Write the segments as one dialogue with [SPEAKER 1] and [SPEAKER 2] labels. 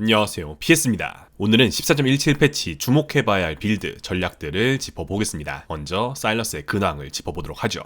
[SPEAKER 1] 안녕하세요. PS입니다. 오늘은 14.17 패치 주목해봐야 할 빌드 전략들을 짚어보겠습니다. 먼저 사일러스의 근황을 짚어보도록 하죠.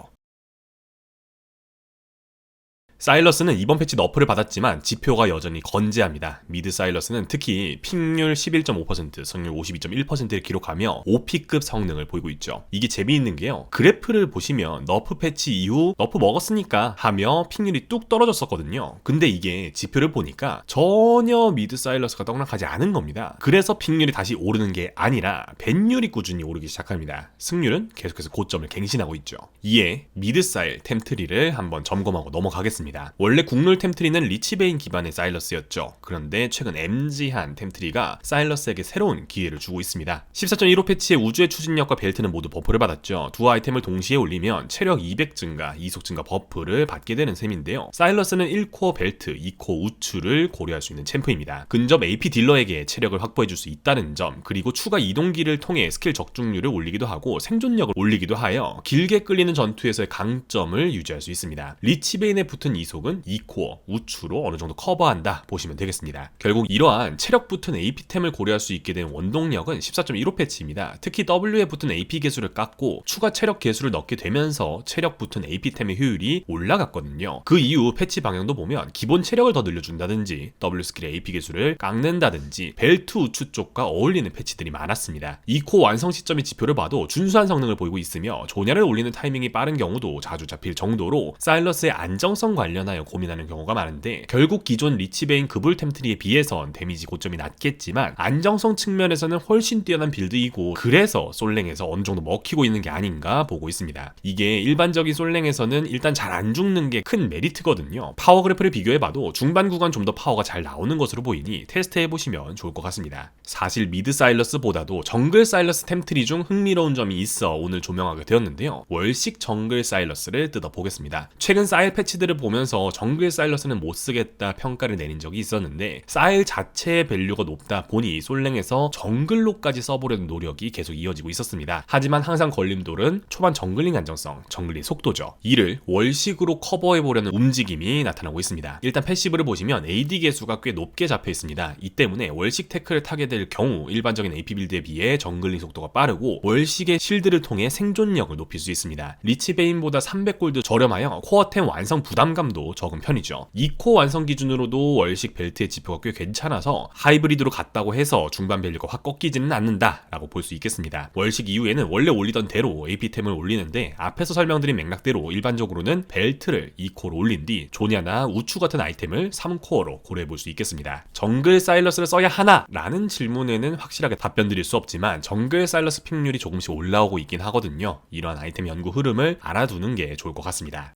[SPEAKER 1] 사일러스는 이번 패치 너프를 받았지만 지표가 여전히 건재합니다. 미드 사일러스는 특히 픽률 11.5%, 성률 52.1%를 기록하며 OP급 성능을 보이고 있죠. 이게 재미있는 게요. 그래프를 보시면 너프 패치 이후 너프 먹었으니까 하며 픽률이 뚝 떨어졌었거든요. 근데 이게 지표를 보니까 전혀 미드 사일러스가 떡락하지 않은 겁니다. 그래서 픽률이 다시 오르는 게 아니라 벤율이 꾸준히 오르기 시작합니다. 승률은 계속해서 고점을 갱신하고 있죠. 이에 미드 사일 템트리를 한번 점검하고 넘어가겠습니다. 원래 국룰 템트리는 리치베인 기반의 사일러스였죠. 그런데 최근 MG한 템트리가 사일러스에게 새로운 기회를 주고 있습니다. 14.15 패치의 우주의 추진력과 벨트는 모두 버프를 받았죠. 두 아이템을 동시에 올리면 체력 200 증가, 이속 증가 버프를 받게 되는 셈인데요. 사일러스는 1코어 벨트, 2코어 우추를 고려할 수 있는 챔프입니다. 근접 AP 딜러에게 체력을 확보해 줄 수 있다는 점, 그리고 추가 이동기를 통해 스킬 적중률을 올리기도 하고 생존력을 올리기도 하여 길게 끌리는 전투에서의 강점을 유지할 수 있습니다. 리치베인에 붙은 이 속은 2코어, 우추로 어느 정도 커버한다 보시면 되겠습니다. 결국 이러한 체력 붙은 AP템을 고려할 수 있게 된 원동력은 14.15 패치입니다. 특히 W에 붙은 AP 개수를 깎고 추가 체력 개수를 넣게 되면서 체력 붙은 AP템의 효율이 올라갔거든요. 그 이후 패치 방향도 보면 기본 체력을 더 늘려준다든지 W 스킬의 AP 개수를 깎는다든지 벨트 우추 쪽과 어울리는 패치들이 많았습니다. 2코 완성 시점의 지표를 봐도 준수한 성능을 보이고 있으며 조냐를 올리는 타이밍이 빠른 경우도 자주 잡힐 정도로 사일러스의 안정성 관련하여 고민하는 경우가 많은데 결국 기존 리치베인 그불 템트리에 비해선 데미지 고점이 낮겠지만 안정성 측면에서는 훨씬 뛰어난 빌드이고 그래서 솔랭에서 어느 정도 먹히고 있는 게 아닌가 보고 있습니다. 이게 일반적인 솔랭에서는 일단 잘 안 죽는 게 큰 메리트거든요. 파워 그래프를 비교해봐도 중반 구간 좀 더 파워가 잘 나오는 것으로 보이니 테스트해보시면 좋을 것 같습니다. 사실 미드 사일러스보다도 정글 사일러스 템트리 중 흥미로운 점이 있어 오늘 조명하게 되었는데요. 월식 정글 사일러스를 뜯어보겠습니다. 최근 사일 패치들을 보면 서 정글 사일러스는 못 쓰겠다 평가를 내린 적이 있었는데 사일 자체의 밸류가 높다 보니 솔랭에서 정글로까지 써보려는 노력이 계속 이어지고 있었습니다. 하지만 항상 걸림돌은 초반 정글링 안정성, 정글링 속도죠. 이를 월식으로 커버해보려는 움직임이 나타나고 있습니다. 일단 패시브를 보시면 AD 개수가 꽤 높게 잡혀 있습니다. 이 때문에 월식 태클을 타게 될 경우 일반적인 AP 빌드에 비해 정글링 속도가 빠르고 월식의 실드를 통해 생존력을 높일 수 있습니다. 리치 베인보다 300골드 저렴하여 코어템 완성 부담감 도 적은 편이죠. 2코 완성 기준으로도 월식 벨트의 지표가 꽤 괜찮아서 하이브리드로 갔다고 해서 중반 밸류가 확 꺾이지는 않는다라고 볼 수 있겠습니다. 월식 이후에는 원래 올리던 대로 AP템을 올리는데 앞에서 설명드린 맥락대로 일반적으로는 벨트를 2코로 올린 뒤 조냐나 우추 같은 아이템을 3코어로 고려해 볼 수 있겠습니다. 정글 사일러스를 써야 하나? 라는 질문에는 확실하게 답변 드릴 수 없지만 정글 사일러스 픽률이 조금씩 올라오고 있긴 하거든요. 이러한 아이템 연구 흐름을 알아두는 게 좋을 것 같습니다.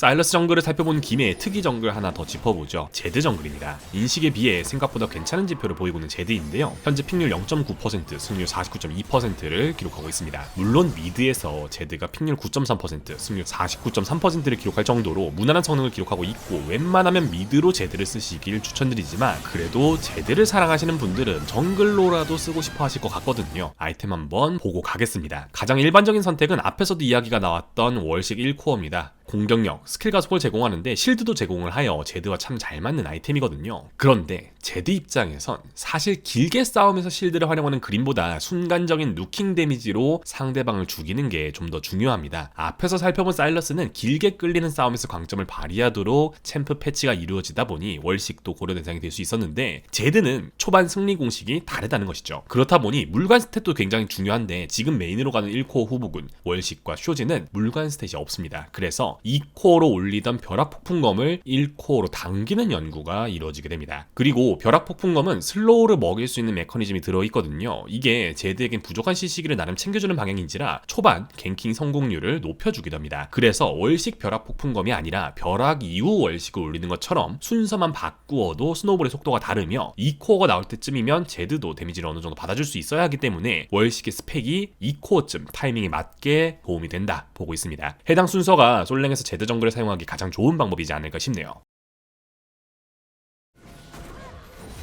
[SPEAKER 1] 사일러스 정글을 살펴본 김에 특이 정글 하나 더 짚어보죠. 제드 정글입니다. 인식에 비해 생각보다 괜찮은 지표를 보이고 있는 제드인데요. 현재 픽률 0.9%, 승률 49.2%를 기록하고 있습니다. 물론 미드에서 제드가 픽률 9.3%, 승률 49.3%를 기록할 정도로 무난한 성능을 기록하고 있고 웬만하면 미드로 제드를 쓰시길 추천드리지만 그래도 제드를 사랑하시는 분들은 정글로라도 쓰고 싶어 하실 것 같거든요. 아이템 한번 보고 가겠습니다. 가장 일반적인 선택은 앞에서도 이야기가 나왔던 월식 1코어입니다. 공격력, 스킬 가속을 제공하는데 실드도 제공을 하여 제드와 참 잘 맞는 아이템이거든요. 그런데 제드 입장에선 사실 길게 싸우면서 실드를 활용하는 그림보다 순간적인 누킹 데미지로 상대방을 죽이는 게 좀 더 중요합니다. 앞에서 살펴본 사일러스는 길게 끌리는 싸움에서 강점을 발휘하도록 챔프 패치가 이루어지다 보니 월식도 고려 대상이 될 수 있었는데 제드는 초반 승리 공식이 다르다는 것이죠. 그렇다 보니 물관 스탯도 굉장히 중요한데 지금 메인으로 가는 1코어 후보군 월식과 쇼즈는 물관 스탯이 없습니다. 그래서 2코어로 올리던 벼락 폭풍검을 1코어로 당기는 연구가 이루어지게 됩니다. 그리고 벼락 폭풍검은 슬로우를 먹일 수 있는 메커니즘이 들어있거든요. 이게 제드에겐 부족한 CC기를 나름 챙겨주는 방향인지라 초반 갱킹 성공률을 높여주기도 합니다. 그래서 월식 벼락 폭풍검이 아니라 벼락 이후 월식을 올리는 것처럼 순서만 바꾸어도 스노볼의 속도가 다르며 2코어가 나올 때쯤이면 제드도 데미지를 어느 정도 받아줄 수 있어야 하기 때문에 월식의 스펙이 2코어쯤 타이밍에 맞게 도움이 된다 보고 있습니다. 해당 순서가 솔랭 에서 제드 정글을 사용하기 가장 좋은 방법이지 않을까 싶네요.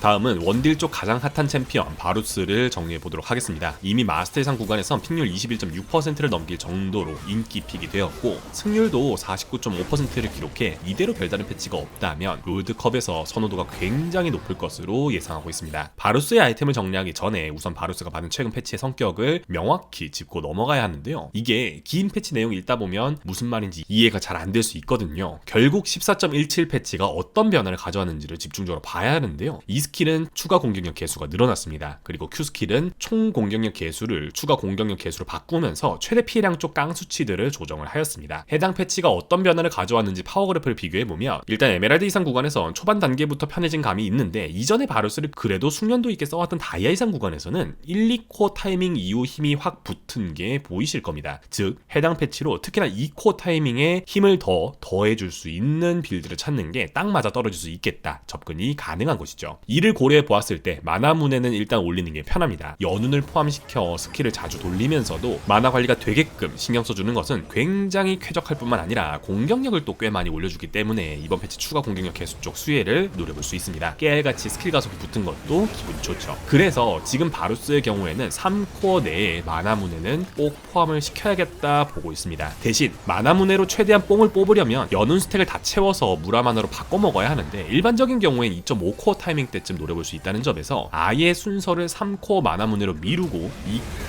[SPEAKER 1] 다음은 원딜 쪽 가장 핫한 챔피언 바루스를 정리해 보도록 하겠습니다. 이미 마스터 예상 구간에선 픽률 21.6%를 넘길 정도로 인기 픽이 되었고 승률도 49.5%를 기록해 이대로 별다른 패치가 없다면 롤드컵에서 선호도가 굉장히 높을 것으로 예상하고 있습니다. 바루스의 아이템을 정리하기 전에 우선 바루스가 받은 최근 패치의 성격을 명확히 짚고 넘어가야 하는데요. 이게 긴 패치 내용 읽다 보면 무슨 말인지 이해가 잘 안 될 수 있거든요. 결국 14.17 패치가 어떤 변화를 가져왔는지를 집중적으로 봐야 하는데요. 이 스킬은 추가 공격력 개수가 늘어났습니다. 그리고 Q 스킬은 총 공격력 개수를 추가 공격력 개수로 바꾸면서 최대 피해량 쪽 깡 수치들을 조정을 하였습니다. 해당 패치가 어떤 변화를 가져왔는지 파워 그래프를 비교해 보면 일단 에메랄드 이상 구간에선 초반 단계부터 편해진 감이 있는데 이전에 바루스를 그래도 숙련도 있게 써왔던 다이아 이상 구간에서는 1, 2코 타이밍 이후 힘이 확 붙은 게 보이실 겁니다. 즉 해당 패치로 특히나 2코 타이밍에 힘을 더 더해줄 수 있는 빌드를 찾는 게 딱 맞아 떨어질 수 있겠다 접근이 가능한 것이죠. 이를 고려해 보았을 때 마나 문에는 일단 올리는 게 편합니다. 연운을 포함시켜 스킬을 자주 돌리면서도 마나 관리가 되게끔 신경 써주는 것은 굉장히 쾌적할 뿐만 아니라 공격력을 또 꽤 많이 올려주기 때문에 이번 패치 추가 공격력 개수 쪽 수혜를 노려볼 수 있습니다. 깨알같이 스킬 가속이 붙은 것도 기분이 좋죠. 그래서 지금 바루스의 경우에는 3코어 내에 마나문에는 꼭 포함을 시켜야겠다 보고 있습니다. 대신 마나문에로 최대한 뽕을 뽑으려면 연운 스택을 다 채워서 무라마나로 바꿔 먹어야 하는데 일반적인 경우엔 2.5코어 타이밍 때쯤 노려볼 수 있다는 점에서 아예 순서를 3코어 마나문에로 미루고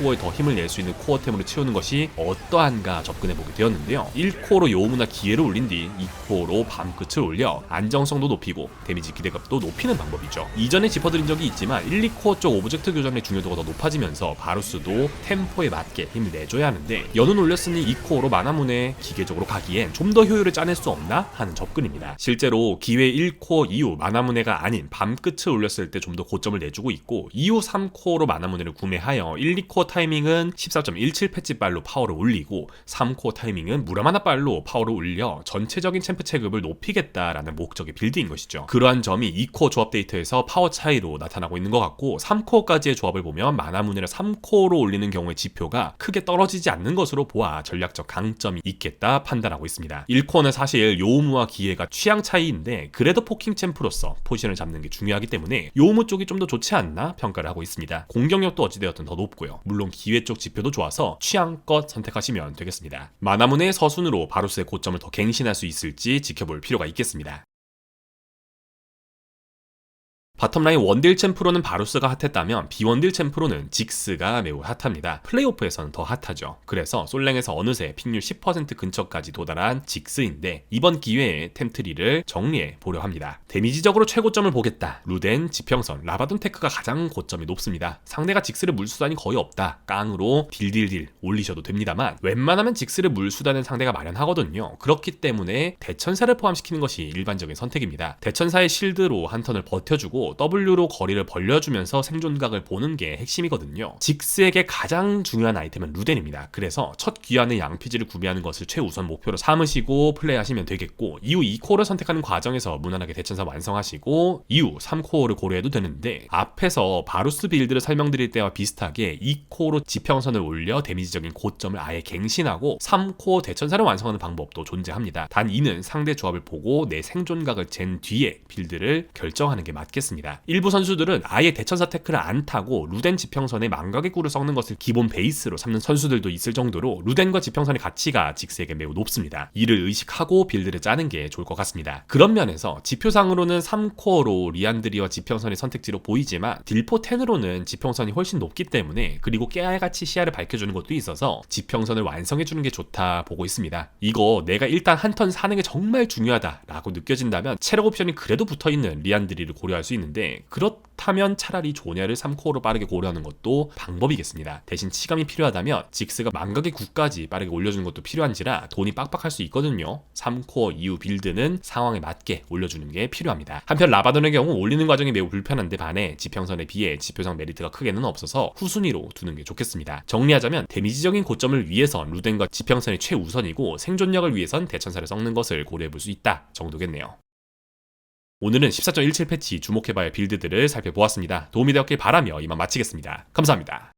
[SPEAKER 1] 2코어에 더 힘을 낼 수 있는 코어템으로 채우는 것이 어떠한가 접근해 보게 되었는데요. 1코어로 요무나 기회를 올린 뒤 2코어로 밤 끝을 올려 안정성도 높이고 데미지 기대값도 높이는 방법이죠. 이전에 짚어드린 적이 있지만 1, 2코어 쪽 오브젝트 교전의 중요도가 더 높아지면서 바루스도 템포에 맞게 힘을 내줘야 하는데 연운 올렸으니 2코어로 마나문에 기계적으로 가기엔 좀 더 효율을 짜낼 수 없나 하는 접근입니다. 실제로 기회 1코어 이후 마나문해가 아닌 밤 끝을 올렸을 때 좀 더 고점을 내주고 있고 이후 3코어로 마나문해를 구매하여 1, 2코어 타이밍은 14.17 패치 빨로 파워를 올리고 3코어 타이밍은 무라마나 빨로 파워를 올려 전체적인 챔프 체급을 높이겠다라는 목적의 빌드인 것이죠. 그러한 점이 2코어 조합 데이터에서 파워 차이로 나타나고 있는 것 같고 3코어까지의 조합을 보면 마나문해를 3코어로 올리는 경우의 지표가 크게 떨어지지 않는 것으로 보아 전략적 강점이 있겠다 판단하고 있습니다. 1코어는 사실 요우무와 기회가 취향 차이인데 그래도 포킹 챔프로서 포지션을 잡는 게 중요하기 때문에 요우무 쪽이 좀 더 좋지 않나 평가를 하고 있습니다. 공격력도 어찌되었든 더 높고요. 물론 기회 쪽 지표도 좋아서 취향껏 선택하시면 되겠습니다. 마나문의 서순으로 바루스의 고점을 더 갱신할 수 있을지 지켜볼 필요가 있겠습니다. 바텀라인 원딜 챔프로는 바루스가 핫했다면 비원딜 챔프로는 직스가 매우 핫합니다. 플레이오프에서는 더 핫하죠. 그래서 솔랭에서 어느새 픽률 10% 근처까지 도달한 직스인데 이번 기회에 템트리를 정리해 보려 합니다. 데미지적으로 최고점을 보겠다. 루덴, 지평선, 라바돈 테크가 가장 고점이 높습니다. 상대가 직스를 물수단이 거의 없다. 깡으로 딜딜딜 올리셔도 됩니다만 웬만하면 직스를 물수단은 상대가 마련하거든요. 그렇기 때문에 대천사를 포함시키는 것이 일반적인 선택입니다. 대천사의 실드로 한 턴을 버텨주고 W로 거리를 벌려주면서 생존각을 보는 게 핵심이거든요. 직스에게 가장 중요한 아이템은 루덴입니다. 그래서 첫 귀환의 양피지를 구매하는 것을 최우선 목표로 삼으시고 플레이하시면 되겠고 이후 2코어를 선택하는 과정에서 무난하게 대천사 완성하시고 이후 3코어를 고려해도 되는데 앞에서 바루스 빌드를 설명드릴 때와 비슷하게 2코어로 지평선을 올려 데미지적인 고점을 아예 갱신하고 3코어 대천사를 완성하는 방법도 존재합니다. 단 이는 상대 조합을 보고 내 생존각을 잰 뒤에 빌드를 결정하는 게 맞겠습니다. 일부 선수들은 아예 대천사 태클을 안 타고 루덴 지평선에 망각의 꿀을 섞는 것을 기본 베이스로 삼는 선수들도 있을 정도로 루덴과 지평선의 가치가 직스에게 매우 높습니다. 이를 의식하고 빌드를 짜는 게 좋을 것 같습니다. 그런 면에서 지표상으로는 3코어로 리안드리와 지평선이 선택지로 보이지만 딜포 10으로는 지평선이 훨씬 높기 때문에 그리고 깨알같이 시야를 밝혀주는 것도 있어서 지평선을 완성해주는 게 좋다 보고 있습니다. 이거 내가 일단 한 턴 사는 게 정말 중요하다라고 느껴진다면 체력 옵션이 그래도 붙어있는 리안드리를 고려할 수 있 는데 그렇다면 차라리 조냐를 3코어로 빠르게 고려하는 것도 방법이겠습니다. 대신 치감이 필요하다면 직스가 망각의 9까지 빠르게 올려주는 것도 필요한지라 돈이 빡빡할 수 있거든요. 3코어 이후 빌드는 상황에 맞게 올려주는 게 필요합니다. 한편 라바돈의 경우 올리는 과정이 매우 불편한데 반해 지평선에 비해 지표상 메리트가 크게는 없어서 후순위로 두는 게 좋겠습니다. 정리하자면 데미지적인 고점을 위해선 루덴과 지평선이 최우선이고 생존력을 위해선 대천사를 섞는 것을 고려해 볼 수 있다 정도겠네요. 오늘은 14.17 패치 주목해봐야 빌드들을 살펴보았습니다. 도움이 되었길 바라며 이만 마치겠습니다. 감사합니다.